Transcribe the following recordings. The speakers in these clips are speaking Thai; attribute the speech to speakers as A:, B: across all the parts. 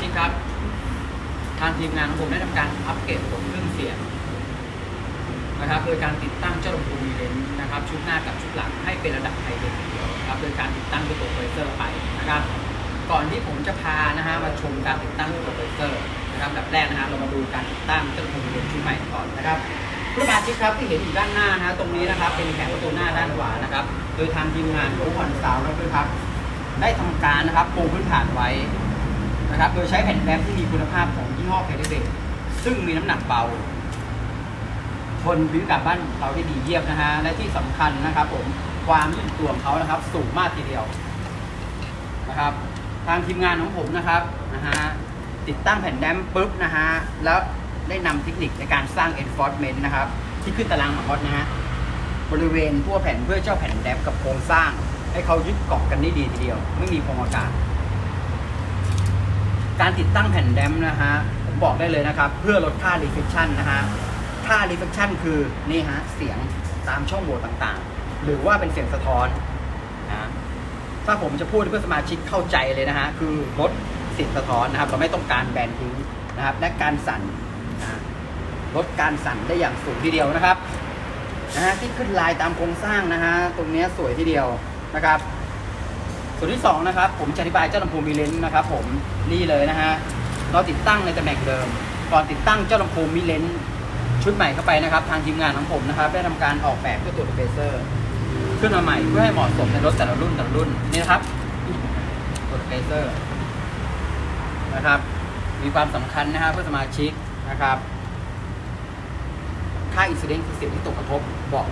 A: ชิกครับ ทางทีมงานของผมได้ทำการอัปเกรดระบบเครื่องเสียงนะครับ โดยการติดตั้งเจ้าลำโพงอีเลนนะครับ ชุดหน้ากับชุดหลังให้เป็นระดับไฮเทคทีเดียวนครับ โดยการติดตั้งด้วยตัวโปรเซอร์ไปนะครับ ก่อนที่ผมจะพานะฮะมาชมการติดตั้งตัวโปรเซอร์นะครับแบบแรกนะฮะเรามาดูการติดตั้งเจ้าลำโพงอีเลนชุดใหม่ก่อนนะครับผู้สมาชิกครับที่เห็นอยู่ด้านหน้านะฮะตรงนี้นะครับ เป็นแผงประตูหน้าด้านขวานะครับ โดยทางทีมงานโอคอนซาวน์นะครับได้ทำการนะครับปูพื้นฐานไว้ นะครับ โดยใช้แผ่นแรปที่มีคุณภาพของยี่ห้อเคเดเบซึ่งมีน้ำหนักเบา ทนพิวกับบ้านเราได้ดีเยี่ยมนะฮะ และที่สำคัญนะครับผม ความยืดตัวของเขานะครับ สูงมากทีเดียวนะครับ ทางทีมงานของผมนะครับนะฮะ ติดตั้งแผ่นแดมปุ๊บนะฮะ แล้วได้นำเทคนิคในการสร้าง enforcement นะครับ ที่ขึ้นตารางมาฮอตนะฮะ บริเวณทั่วแผ่นเพื่อเจ้าแผ่นแดมกับโครงสร้าง ให้เขายึดเกาะกันได้ดีทีเดียว ไม่มีพงอากาศ การติดตั้งแผ่นแดมนะฮะผมบอกได้เลยนะครับ เพื่อลดค่า reflection นะฮะค่า reflection คือนี่ฮะเสียงตามช่องโหว่ต่างๆ หรือว่าเป็นเสียงสะท้อนนะถ้าผมจะพูดเพื่อสมาชิกเข้าใจเลยนะฮะคือลดเสียงสะท้อนนะครับ เราไม่ต้องการแบนทิ้งนะครับ และการสั่นนะลดการสั่นได้อย่างสูงทีเดียวนะครับนะฮะที่ขึ้นลายตามโครงสร้างนะฮะตรงนี้สวยทีเดียวนะครับ ส่วนที่สองนะครับผมจะอธิบายเจ้าลำโพงมีเลนส์นะครับผมนี่เลยนะฮะเราติดตั้งในตำแหน่งเดิม ก่อนติดตั้งเจ้าลำโพงมีเลนส์ชุดใหม่เข้าไปนะครับ ทางทีมงานของผมนะครับ ได้ทำการออกแบบเพื่อตัวเฟเซอร์ขึ้นมาใหม่เพื่อให้เหมาะสมในรถแต่ละรุ่นแต่ละรุ่นนี่นะครับตัวเฟเซอร์นะครับ มีความสำคัญนะฮะเพื่อสมาชิกนะครับค่าอินซิเดนต์คือเสียงที่ตกกระทบบอก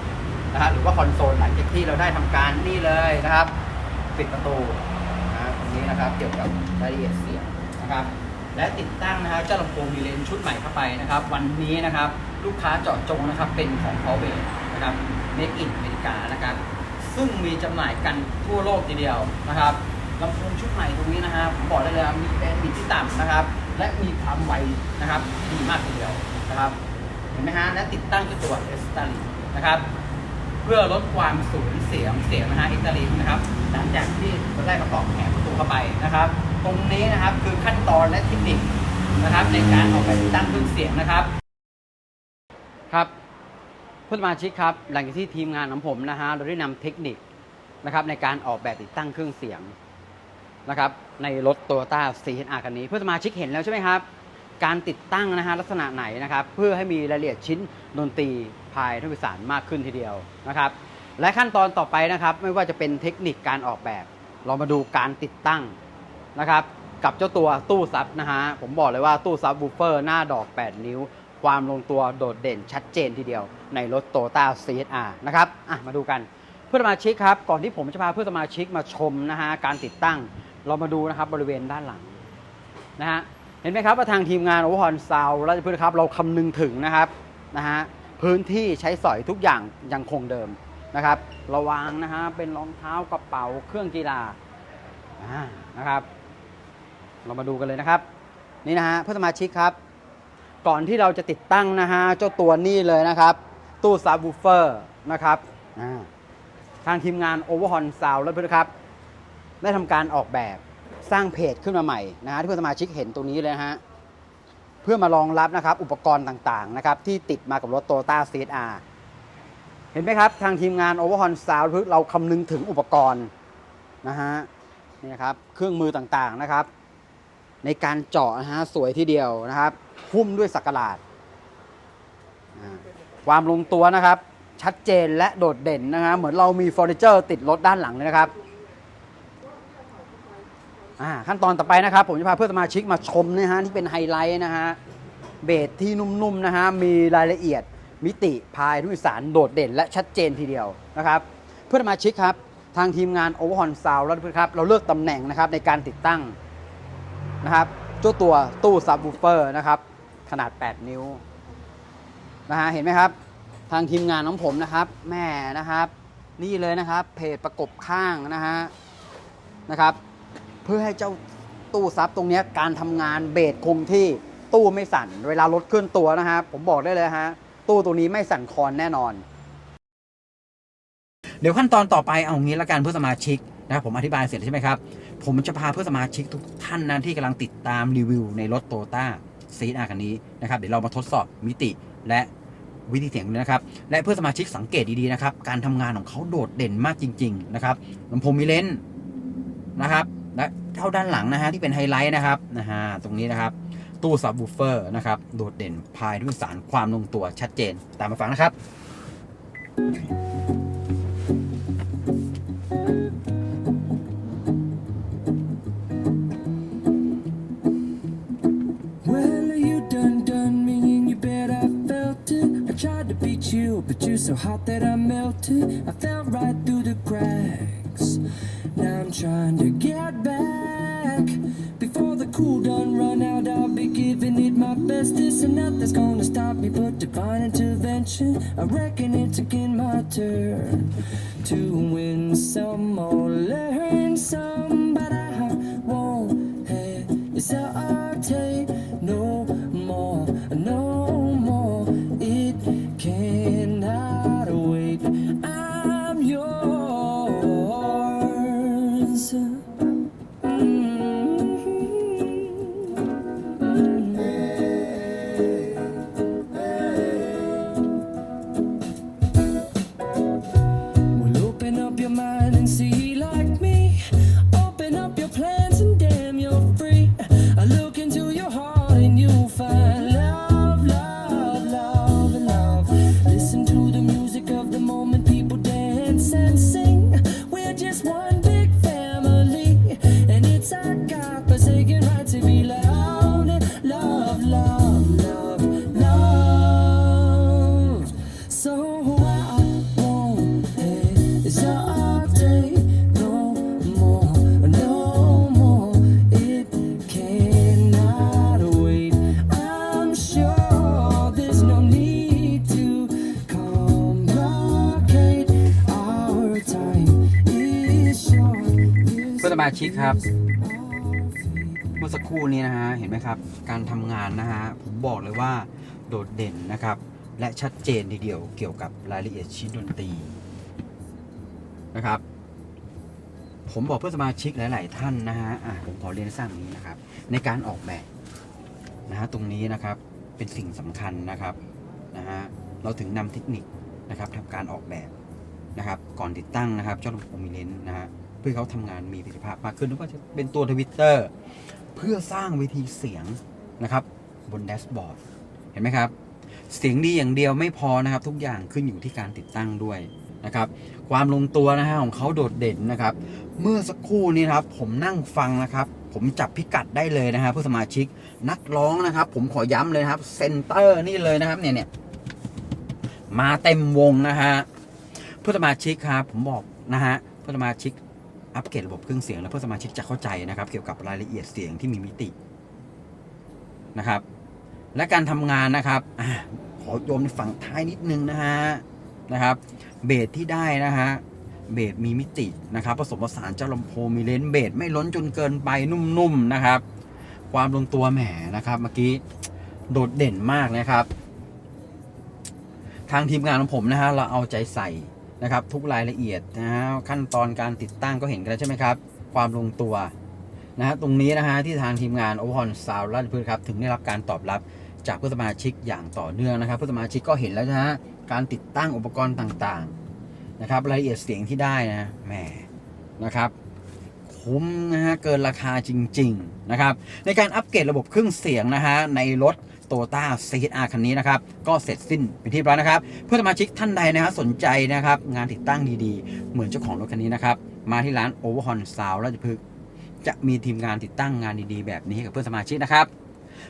A: นะฮะหรือว่าคอนโซลหลังจากที่เราได้ทำการนี่เลยนะครับ ปิดประตูนะตรงนี้นะครับเกี่ยวกับรายละเอียดเสียงนะครับและติดตั้งนะฮะเจ้าลำโพงมีเลนชุดใหม่เข้าไปนะครับ วันนี้นะครับลูกค้าเจาะจงนะครับเป็นของพอเวนะครับ Make in อเมริกานะครับซึ่งมีจำหน่ายกันทั่วโลกทีเดียวนะครับลำโพงชุดใหม่ตรงนี้นะฮะผมบอกได้เลยมีแบนด์บิดที่ต่ำนะครับ และมีความไวนะครับที่ดีมากทีเดียวนะครับเห็นไหมฮะและติดตั้งที่ตัวเอสตาลีนะครับ เพื่อลดความสูญเสียงเสียงนะฮะอสตาลีนะครับ หลังจากที่ราได้ประกอบแผงประตูเข้าไปนะครับ ตรงนี้นะครับคือขั้นตอนและเทคนิคนะครับในการออกแบบติดตั้งเครื่องเสียงนะครับ ครับผู้สมาชิกครับ หลังจากที่ทีมงานของผมนะฮะเราได้นำเทคนิคนะครับในการออกแบบติดตั้งเครื่องเสียงนะครับในรถ Toyota CHR คันนี้เพื่อสมาชิกเห็นแล้วใช่ไหมครับ การติดตั้งนะฮะลักษณะไหนนะครับเพื่อให้มีรายละเอียดชิ้นดนตรีภายในผู้โดยสารมากขึ้นทีเดียวนะครับและขั้นตอนต่อไปนะครับไม่ว่าจะเป็นเทคนิคการออกแบบ เรามาดูการติดตั้งนะครับกับเจ้าตัวตู้ซับนะฮะผมบอกเลยว่าตู้ซับบูเฟอร์หน้าดอก 8 นิ้ว ความลงตัวโดดเด่นชัดเจนทีเดียวในรถ Toyota CHR นะครับอะมาดูกันเพื่อนสมาชิกครับก่อนที่ผมจะพาเพื่อนสมาชิกมาชมนะฮะการติดตั้ง เรามาดูนะครับบริเวณด้านหลังนะฮะ เห็นไหมครับว่าทางทีมงานโอเวอร์ฮอนซาวราชพฤกษ์ครับเราคำนึงถึงนะครับนะฮะพื้นที่ใช้สอยทุกอย่างยังคงเดิมนะครับ ระวางนะฮะเป็นรองเท้ากระเป๋าเครื่องกีฬาอ่านะครับ เรามาดูกันเลยนะครับ นี่นะฮะเพื่อนสมาชิกครับ ก่อนที่เราจะติดตั้งนะฮะเจ้าตัวนี้เลยนะครับ ตู้ซับวูเฟอร์นะครับทางทีมงาน Overhorn Sound และเพื่อนครับ ได้ทำการออกแบบ สร้างเพจขึ้นมาใหม่นะฮะที่เพื่อนสมาชิกเห็นตรงนี้เลยนะฮะเพื่อมารองรับนะครับอุปกรณ์ต่างๆนะครับที่ติดมากับรถ Toyota CHR เห็นไหมครับ ทางทีมงาน Overhorn Sound เราคำนึงถึงอุปกรณ์นะฮะนี่ครับเครื่องมือต่างๆนะครับ ในการเจาะนะฮะสวยทีเดียวนะครับหุ้มด้วยสักหลาด ความลงตัวนะครับ ชัดเจนและโดดเด่นนะฮะเหมือนเรามีเฟอร์นิเจอร์ติดรถด้านหลังเลยนะครับ อ่าขั้นตอนต่อไปนะครับ ผมจะพาเพื่อนสมาชิกมาชมนะฮะที่เป็นไฮไลท์นะฮะเบสที่นุ่มๆนะฮะมีรายละเอียดมิติภายทุกสารโดดเด่น และชัดเจนทีเดียวนะครับ เพื่อนสมาชิกครับ ทางทีมงาน Overhorn Sound แล้วครับเราเลือกตำแหน่งนะครับในการติดตั้งนะครับเจ้าตัวตู้ซับวูเฟอร์นะครับขนาด 8 นิ้วนะฮะเห็นไหมครับ ทางทีมงานของผมนะครับแม่นะครับ นี่เลยนะครับเพจประกบข้างนะฮะนะครับ เพื่อให้เจ้าตู้ซับตรงนี้การทำงานเบสคงที่ตู้ไม่สั่น เวลารถเคลื่อนตัวนะฮะผมบอกได้เลยฮะตู้ตัวนี้ไม่สั่นคลอนแน่นอน เดี๋ยวขั้นตอนต่อไปเอางี้ละกันเพื่อสมาชิกนะครับผมอธิบายเสร็จใช่ไหมครับ ผมจะพาเพื่อสมาชิกทุกท่านนะที่กำลังติดตามรีวิวในรถโตต้าซีดอาคันนี้นะครับเดี๋ยวเรามาทดสอบมิติและวิธีเสียงดูนะครับ และเพื่อสมาชิกสังเกตดีๆนะครับ การทำงานของเขาโดดเด่นมากจริง ๆ นะครับลำโพงมีเลนส์นะครับ และเท่าด้านหลังนะฮะที่เป็นไฮไลท์นะครับนะฮะตรงนี้นะครับ ตู้ซับบูเฟอร์นะครับโดดเด่นภายด้วยสารความลงตัวชัดเจนตามมาฟังนะครับ
B: my bestest, and nothing's gonna stop me but divine intervention. I reckon it's again my turn to win some or learn some, but I won't hesitate
A: มาชิกครับเมื่อสักครู่นี้นะฮะเห็นไหมครับ การทำงานนะฮะผมบอกเลยว่าโดดเด่นนะครับ และชัดเจนทีเดียวเกี่ยวกับรายละเอียดชิ้นดนตรีนะครับ ผมบอกเพื่อนสมาชิกหลาย ๆ ท่านนะฮะะผมขอเรียนให้างนี้นะครับ ในการออกแบบนะฮะตรงนี้นะครับเป็นสิ่งสำคัญนะครับนะฮะเราถึงนำเทคนิคนะครับทำการออกแบบนะครับ ก่อนติดตั้งนะครับเจ้าลำโพงมิเลนนะฮะ พื่อเขาทำงานมีประสิทธิภาพมากขึ้นหรือว่าจะเป็นตัวทวิตเตอร์เพื่อสร้างเวทีเสียงนะครับ บนแดชบอร์ดเห็นไหมครับ เสียงดีอย่างเดียวไม่พอนะครับ ทุกอย่างขึ้นอยู่ที่การติดตั้งด้วยนะครับ ความลงตัวนะฮะของเขาโดดเด่นนะครับ เมื่อสักครู่นี้นะครับ ผมนั่งฟังนะครับ ผมจับพิกัดได้เลยนะฮะเพื่อสมาชิกนักร้องนะครับ ผมขอย้ำเลยครับเซนเตอร์นี่เลยนะครับเนี่ยเนี่ยมาเต็มวงนะฮะเพื่อสมาชิกครับผมบอกนะฮะเพื่อสมาชิก อัปเกรดระบบเครื่องเสียงแล้วเพื่อสมาชิกจะเข้าใจนะครับ เกี่ยวกับรายละเอียดเสียงที่มีมิตินะครับ และการทำงานนะครับอขอโยนในฝั่งท้ายนิดนึงนะฮะนะครับเบสที่ได้นะฮะเบสมีมิตินะครับผสมผสานเจ้าลำโพงมีเลนเบสไม่ล้นจนเกินไปนุ่มๆนะครับ ความลงตัวแหมนะครับ เมื่อกี้โดดเด่นมากนะครับ ทางทีมงานของผมนะฮะเราเอาใจใส่ นะครับ ทุกรายละเอียดนะฮะขั้นตอนการติดตั้งก็เห็นกันแล้วใช่ไหมครับ ความลงตัวนะฮะตรงนี้นะฮะที่ทางทีมงานโอพอนซาวราชพฤกษ์ครับถึงได้รับการตอบรับจากผู้สมาชิกอย่างต่อเนื่องนะครับผู้สมาชิกก็เห็นแล้วนะฮะการติดตั้งอุปกรณ์ต่างๆนะครับรายละเอียดเสียงที่ได้นะแหมนะครับคุ้มนะฮะเกินราคาจริง ๆ นะครับ ในการอัปเกรดระบบเครื่องเสียงนะฮะในรถ โตต้า CHR คันนี้นะครับ ก็เสร็จสิ้นเป็นที่เรียบร้อยนะครับ เพื่อนสมาชิกท่านใดนะฮะสนใจนะครับ งานติดตั้งดีๆ เหมือนเจ้าของรถคันนี้นะครับ มาที่ร้าน Overhorn Sound ราชพฤกษ์จะมีทีมงานติดตั้งงานดีๆ แบบนี้ให้กับเพื่อนสมาชิกนะครับ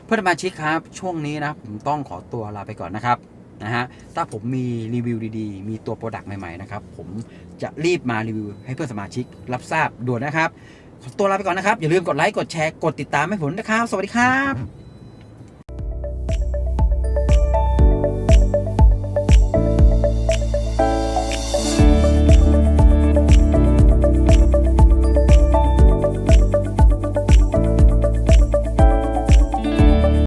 A: เพื่อนสมาชิกครับช่วงนี้นะผมต้องขอตัวลาไปก่อนนะครับนะฮะถ้าผมมีรีวิวดีๆ มีตัวโปรดักต์ใหม่ๆนะครับผมจะรีบมารีวิวให้เพื่อนสมาชิกรับทราบด่วนนะครับตัวลาไปก่อนนะครับ อย่าลืมกดไลค์ กดแชร์ กดติดตามให้ผมนะครับ สวัสดีครับ